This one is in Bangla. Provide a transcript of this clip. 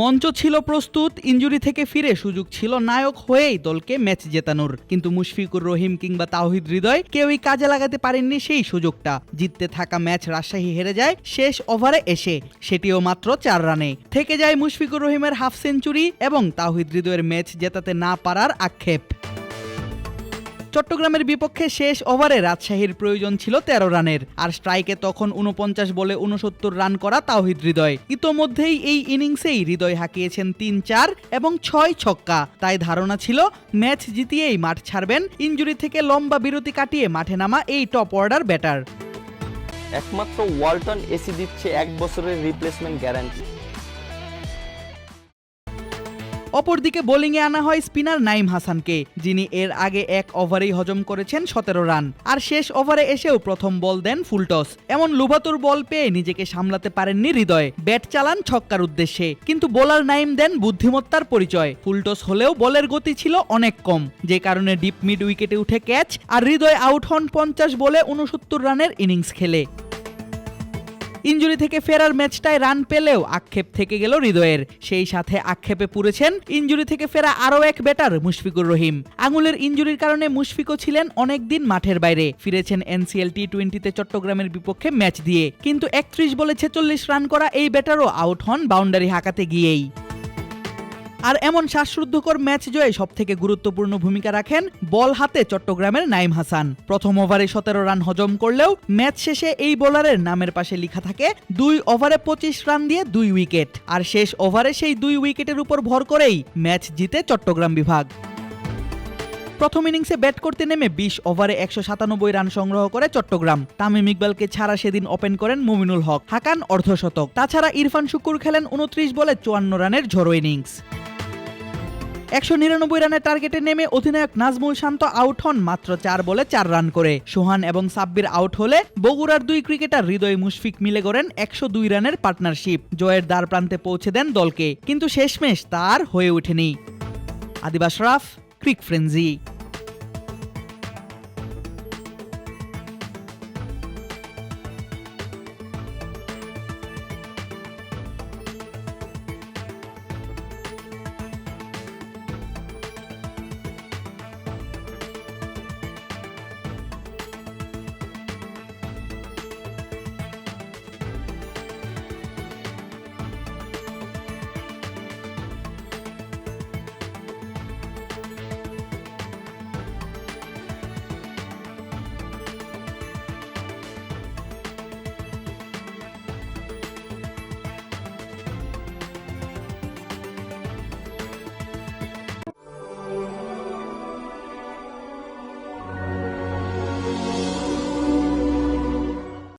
মঞ্চ ছিল প্রস্তুত, ইঞ্জুরি থেকে ফিরে সুযোগ ছিল নায়ক হয়েই দলকে ম্যাচ জেতানোর। কিন্তু মুশফিকুর রহিম কিংবা তাহিদ হৃদয় কেউই কাজে লাগাতে পারেননি সেই সুযোগটা। জিততে থাকা ম্যাচ রাজশাহী হেরে যায় শেষ ওভারে এসে। সেটিও মাত্র চার রানে। থেকে যায় মুশফিকুর রহিমের হাফ সেঞ্চুরি এবং তাওহিদ হৃদয়ের ম্যাচ জেতাতে না পারার আক্ষেপ। চট্টগ্রামের বিপক্ষে শেষ ওভারে রাজশাহীর প্রয়োজন ছিল তেরো রানের। আর স্ট্রাইকে তখন উনপঞ্চাশ বলে উনসত্তর রান করা তাওহিদ হৃদয়। ইতোমধ্যেই এই ইনিংসেই হৃদয় হাঁকিয়েছেন তিন চার এবং ছয় ছক্কা। তাই ধারণা ছিল, ম্যাচ জিতিয়েই মাঠ ছাড়বেন ইঞ্জুরি থেকে লম্বা বিরতি কাটিয়ে মাঠে নামা এই টপ অর্ডার ব্যাটার। একমাত্র ওয়ালটন এসি দিচ্ছে এক বছরের রিপ্লেসমেন্ট গ্যারান্টি অপরদিকে বোলিংয়ে আনা হয় স্পিনার নাইম হাসানকে, যিনি এর আগে এক ওভারেই হজম করেছেন সতেরো রান। আর শেষ ওভারে এসেও প্রথম বল দেন ফুলটস এমন লুভাতুর বল পেয়ে নিজেকে সামলাতে পারেননি হৃদয়। ব্যাট চালান ছক্কার উদ্দেশ্যে। কিন্তু বোলার নাইম দেন বুদ্ধিমত্তার পরিচয়। ফুলটস হলেও বলের গতি ছিল অনেক কম। যে কারণে ডিপ মিড উইকেটে উঠে ক্যাচ, আর হৃদয় আউট হন পঞ্চাশ বলে উনসত্তর রানের ইনিংস খেলে। ইঞ্জুরি থেকে ফেরার ম্যাচটায় রান পেলেও আক্ষেপ থেকে গেল হৃদয়ের। সেই সাথে আক্ষেপে পুড়েছেন ইঞ্জুরি থেকে ফেরা আরও এক ব্যাটার মুশফিকুর রহিম। আঙুলের ইঞ্জুরির কারণে মুশফিকও ছিলেন অনেকদিন মাঠের বাইরে। ফিরেছেন এনসিএল টি টোয়েন্টিতে চট্টগ্রামের বিপক্ষে ম্যাচ দিয়ে। কিন্তু একত্রিশ বলে ছেচল্লিশ রান করা এই ব্যাটারও আউট হন বাউন্ডারি হাঁকাতে গিয়েই। আর এমন শ্বাসরুদ্ধকর ম্যাচ জয়ে সব থেকে গুরুত্বপূর্ণ ভূমিকা রাখেন বল হাতে চট্টগ্রামের নাইম হাসান। প্রথম ওভারে সতেরো রান হজম করলেও ম্যাচ শেষে এই বোলারের নামের পাশে লেখা থাকে, দুই ওভারে পঁচিশ রান দিয়ে দুই উইকেট। আর শেষ ওভারে সেই দুই উইকেটের উপর ভর করেই ম্যাচ জিতে চট্টগ্রাম বিভাগ। প্রথম ইনিংসে ব্যাট করতে নেমে বিশ ওভারে একশো সাতানব্বই রান সংগ্রহ করে চট্টগ্রাম। তামিম ইকবালকে ছাড়া সেদিন ওপেন করেন মুমিনুল হক। হাকান অর্ধশতক তাছাড়া ইরফান শুকুর খেলেন উনত্রিশ বলে চুয়ান্ন রানের ঝড়ো ইনিংস। একশো নিরানব্বই রানের টার্গেটে নেমে অধিনায়ক নাজমুল শান্ত আউট হন মাত্র চার বলে চার রান করে। সোহান এবং সাব্বির আউট হলে বগুড়ার দুই ক্রিকেটার হৃদয় মুশফিক মিলে গড়েন একশো দুই রানের পার্টনারশিপ। জয়ের দ্বার প্রান্তে পৌঁছে দেন দলকে, কিন্তু শেষমেশ তার হয়ে ওঠেনি। আদিবাস রাফ, ক্রিক ফ্রেন্জি